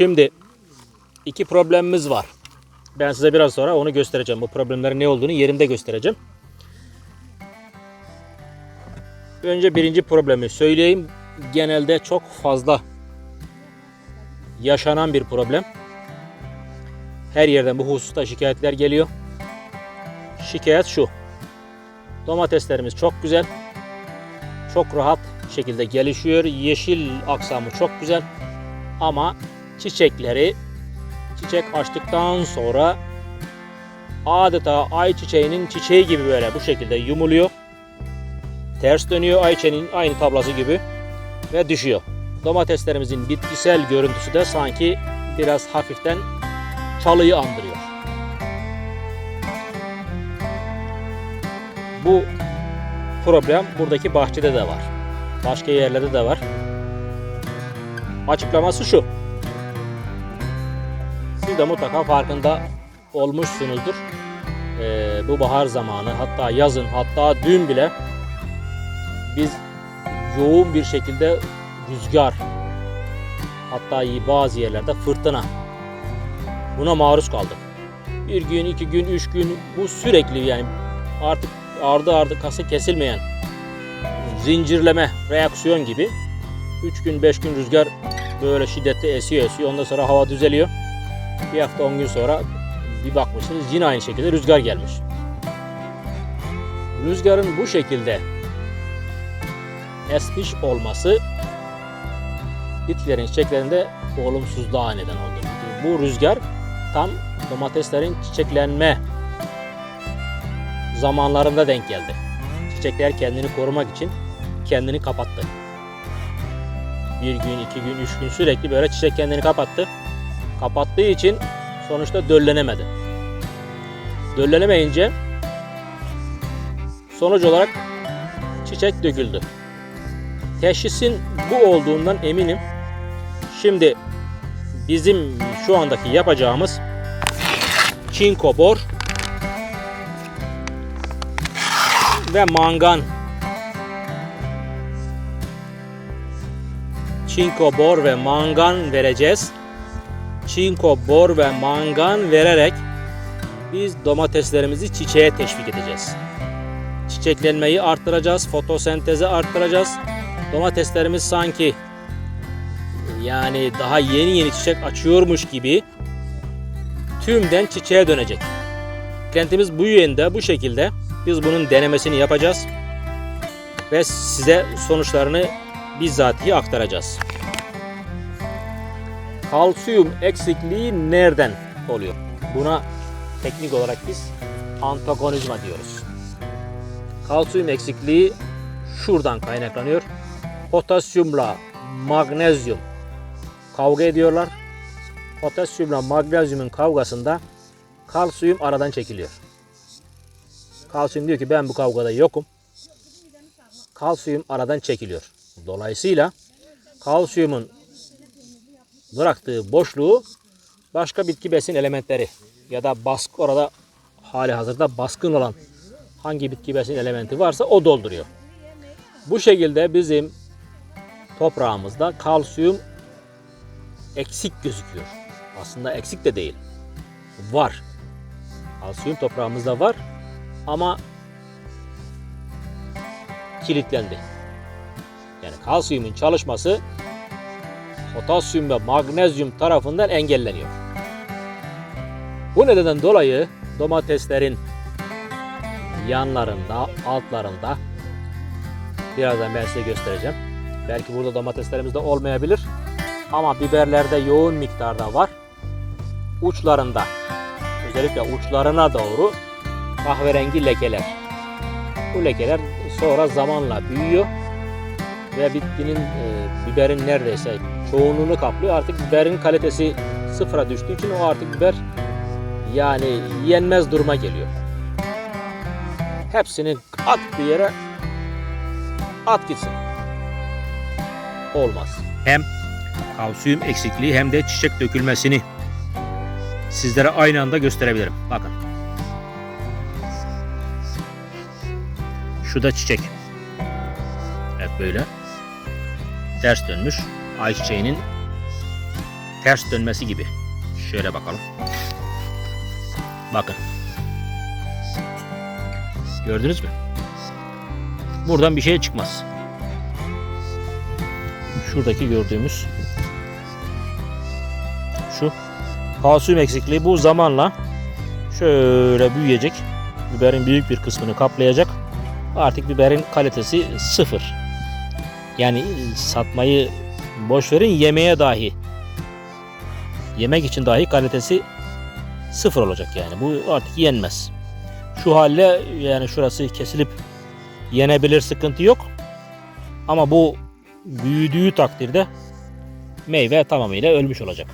Şimdi iki problemimiz var. Ben size biraz sonra onu göstereceğim. Bu problemlerin ne olduğunu yerinde göstereceğim. Önce birinci problemi söyleyeyim. Genelde çok fazla yaşanan bir problem. Her yerden bu hususta şikayetler geliyor. Şikayet şu. Domateslerimiz çok güzel. Çok rahat şekilde gelişiyor. Yeşil aksamı çok güzel. Ama çiçekleri çiçek açtıktan sonra adeta ayçiçeğinin çiçeği gibi böyle bu şekilde yumuluyor. Ters dönüyor ayçiçeğinin aynı tablası gibi ve düşüyor. Domateslerimizin bitkisel görüntüsü de sanki biraz hafiften çalıyı andırıyor. Bu problem buradaki bahçede de var. Başka yerlerde de var. Açıklaması şu. Siz de mutlaka farkında olmuşsunuzdur. Ee, bu bahar zamanı hatta yazın hatta dün bile biz yoğun bir şekilde rüzgar hatta bazı yerlerde fırtına buna maruz kaldık. Bir gün, iki gün, üç gün bu sürekli yani artık ardı ardı kası kesilmeyen zincirleme reaksiyon gibi 3 gün 5 gün rüzgar böyle şiddetli esiyor esiyor ondan sonra hava düzeliyor. Bir hafta 10 gün sonra bir bakmışsınız yine aynı şekilde rüzgar gelmiş. Rüzgarın bu şekilde esmiş olması bitkilerin çiçeklerinde olumsuzluğa neden oldu. Bu rüzgar tam domateslerin çiçeklenme zamanlarında denk geldi. Çiçekler kendini korumak için kendini kapattı. Bir gün, iki gün, üç gün sürekli böyle çiçek kendini kapattı. Kapattığı için sonuçta döllenemedi. Döllenemeyince sonuç olarak çiçek döküldü. Teşhisin bu olduğundan eminim. Şimdi bizim şu andaki yapacağımız çinko bor ve mangan çinko bor ve mangan vereceğiz. Çinko bor ve mangan vererek biz domateslerimizi çiçeğe teşvik edeceğiz. Çiçeklenmeyi arttıracağız, fotosentezi arttıracağız. Domateslerimiz sanki yani daha yeni yeni çiçek açıyormuş gibi tümden çiçeğe dönecek. Beklentimiz bu yönde, bu şekilde. Biz bunun denemesini yapacağız ve size sonuçlarını bizzatihi aktaracağız. Kalsiyum eksikliği nereden oluyor? Buna teknik olarak biz antagonizma diyoruz. Kalsiyum eksikliği şuradan kaynaklanıyor. Potasyumla magnezyum kavga ediyorlar. Potasyumla magnezyumun kavgasında kalsiyum aradan çekiliyor. Kalsiyum diyor ki ben bu kavgada yokum. Kalsiyum aradan çekiliyor. Dolayısıyla kalsiyumun bıraktığı boşluğu başka bitki besin elementleri ya da baskı orada hali hazırda baskın olan hangi bitki besin elementi varsa o dolduruyor. Bu şekilde bizim toprağımızda kalsiyum eksik gözüküyor. Aslında eksik de değil. Var. Kalsiyum toprağımızda var ama kilitlendi. Yani kalsiyumun çalışması potasyum ve magnezyum tarafından engelleniyor. Bu nedenden dolayı domateslerin yanlarında, altlarında birazdan ben size göstereceğim. Belki burada domateslerimiz de olmayabilir ama biberlerde yoğun miktarda var. Uçlarında özellikle uçlarına doğru kahverengi lekeler. Bu lekeler sonra zamanla büyüyor ve bitkinin e, biberin neredeyse çoğunluğunu kaplıyor. Artık biberin kalitesi sıfıra düştüğü için o artık biber yani yenmez duruma geliyor. Hepsini at bir yere at gitsin. Olmaz. Hem kalsiyum eksikliği hem de çiçek dökülmesini sizlere aynı anda gösterebilirim. Bakın. Şu çiçek. Evet böyle. Ters dönmüş. Ayçiçeğinin ters dönmesi gibi. Şöyle bakalım. Bakın. Gördünüz mü? Buradan bir şey çıkmaz. Şuradaki gördüğümüz şu kalsiyum eksikliği bu zamanla şöyle büyüyecek. Biberin büyük bir kısmını kaplayacak. Artık biberin kalitesi sıfır. Yani satmayı boş verin yemeye dahi yemek için dahi kalitesi sıfır olacak yani. Bu artık yenmez. Şu halle yani şurası kesilip yenebilir sıkıntı yok. Ama bu büyüdüğü takdirde meyve tamamıyla ölmüş olacak.